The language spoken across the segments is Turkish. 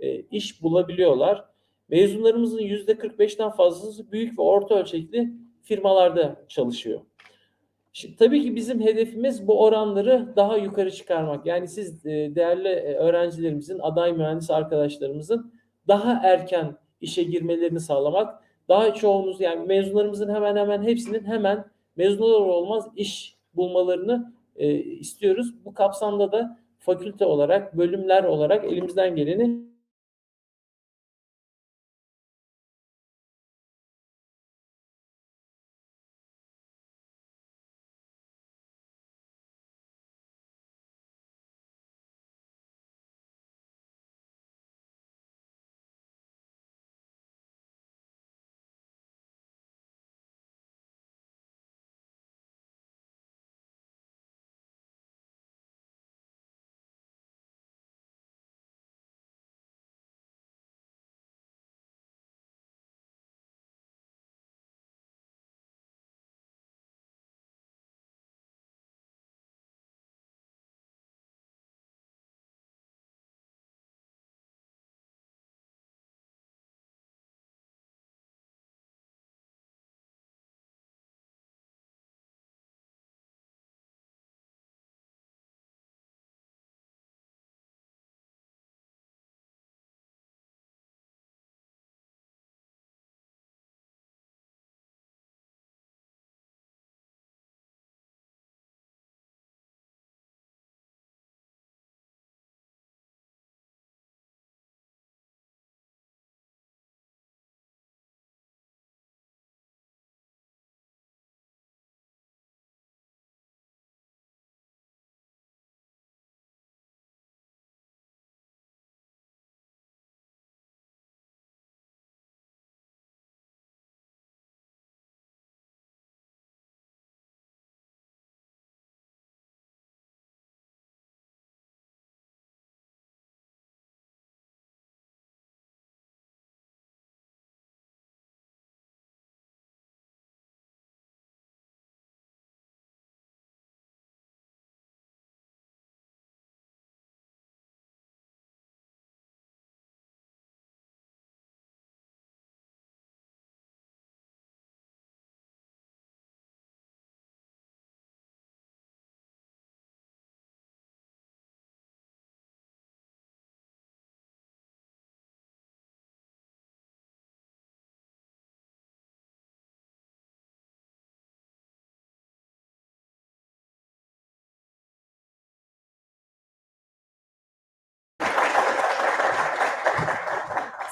e, iş bulabiliyorlar. Mezunlarımızın %45'ten fazlası büyük ve orta ölçekli firmalarda çalışıyor. Şimdi, tabii ki bizim hedefimiz bu oranları daha yukarı çıkarmak. Yani siz e, değerli e, öğrencilerimizin, aday mühendis arkadaşlarımızın daha erken işe girmelerini sağlamak. Daha çoğunuz yani mezunlarımızın hemen hemen hepsinin hemen mezun olur olmaz iş bulmalarını e, istiyoruz. Bu kapsamda da fakülte olarak, bölümler olarak elimizden geleni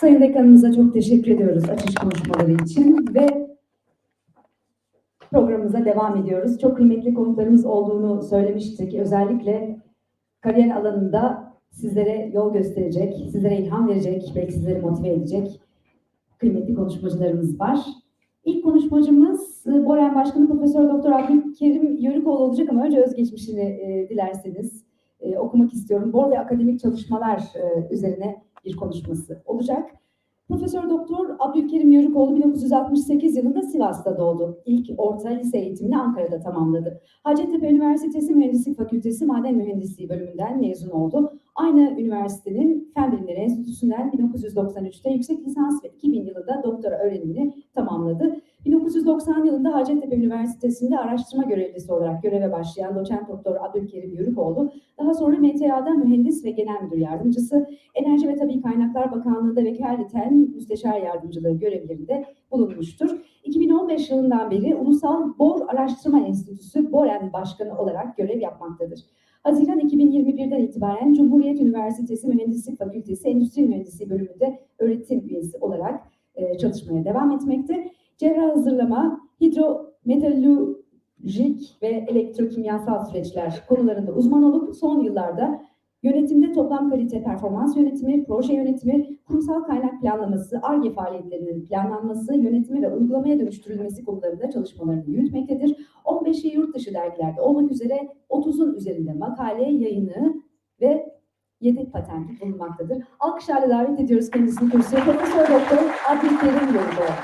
Sayın Dekanımıza çok teşekkür ediyoruz açış konuşmaları için ve programımıza devam ediyoruz. Çok kıymetli konuklarımız olduğunu söylemiştik. Özellikle kariyer alanında sizlere yol gösterecek, sizlere ilham verecek, belki sizleri motive edecek kıymetli konuşmacılarımız var. İlk konuşmacımız e, Boren Başkanı Profesör Doktor Abdülkerim Yörükoğlu olacak ama önce özgeçmişini e, dilerseniz e, okumak istiyorum. Bor ve akademik çalışmalar e, üzerine bir konuşması olacak. Profesör Doktor Abdülkerim Yörükoğlu 1968 yılında Sivas'ta doğdu. İlk orta lise eğitimini Ankara'da tamamladı. Hacettepe Üniversitesi Mühendislik Fakültesi Maden Mühendisliği bölümünden mezun oldu. Aynı üniversitenin Fen Bilimleri Enstitüsü'nden 1993'te yüksek lisans ve 2000 yılında doktora öğrenimini tamamladı. 1990 yılında Hacettepe Üniversitesi'nde araştırma görevlisi olarak göreve başlayan doçent doktor Abdülkerim Yörükoğlu, daha sonra MTA'da mühendis ve genel müdür yardımcısı, Enerji ve Tabii Kaynaklar Bakanlığı'nda vekaleten müsteşar yardımcılığı görevlerinde bulunmuştur. 2015 yılından beri Ulusal Bor Araştırma Enstitüsü BOREN Başkanı olarak görev yapmaktadır. Haziran 2021'den itibaren Cumhuriyet Üniversitesi Mühendislik Fakültesi Endüstri Mühendisliği bölümünde öğretim üyesi olarak çalışmaya devam etmekte. Cerrah hazırlama, hidrometalurjik ve elektrokimyasal süreçler konularında uzman olup son yıllarda yönetimde toplam kalite performans yönetimi, proje yönetimi, kurumsal kaynak planlaması, ARGE faaliyetlerinin planlanması, yönetimi ve uygulamaya dönüştürülmesi konularında çalışmalarını yürütmektedir. 15'i yurt dışı dergilerde olmak üzere 30'un üzerinde makale, yayını ve 7 patenti bulunmaktadır. Alkışlarla davet ediyoruz kendisini kürsüye. Profesör Doktor Abdülkerim Yolda.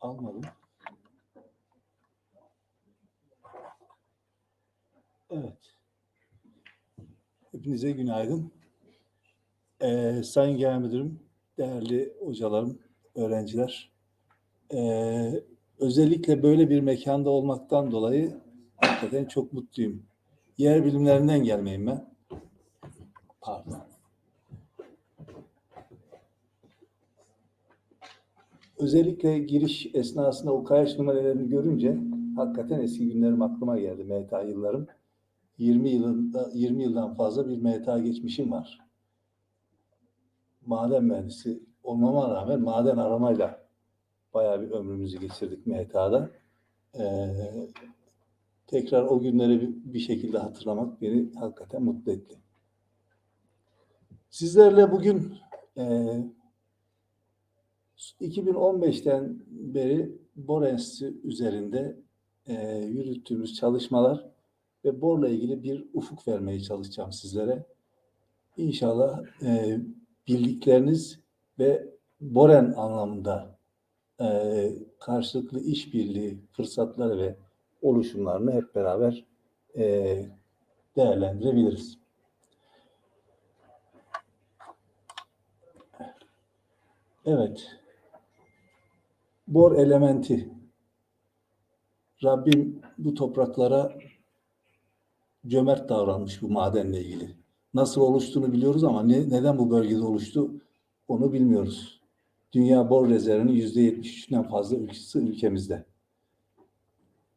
Almadım. Evet. Hepinize günaydın. Ee, Sayın Genel Müdürüm, değerli hocalarım, öğrenciler. ee, özellikle böyle bir mekanda olmaktan dolayı hakikaten çok mutluyum. Yer bilimlerinden gelmeyim ben. Pardon. Özellikle giriş esnasında o kayaç numaralarını görünce hakikaten eski günlerim aklıma geldi. MTA yıllarım. 20 yılında 20 yıldan fazla bir MTA geçmişim var. Maden mühendisi olmama rağmen maden aramayla bayağı bir ömrümüzü geçirdik MTA'da. Ee, tekrar o günleri bir, şekilde hatırlamak beni hakikaten mutlu etti. Sizlerle bugün e, 2015'ten beri Bor üzerinde e, yürüttüğümüz çalışmalar ve Bor'la ilgili bir ufuk vermeye çalışacağım sizlere. İnşallah e, bildikleriniz ve Boren anlamında e, karşılıklı işbirliği fırsatları ve oluşumlarını hep beraber e, değerlendirebiliriz. Evet. Bor elementi. Rabbim bu topraklara cömert davranmış bu madenle ilgili. Nasıl oluştuğunu biliyoruz ama ne, neden bu bölgede oluştu onu bilmiyoruz. Dünya bor rezervinin yüzde 73'ünden fazla ülkesi ülkemizde.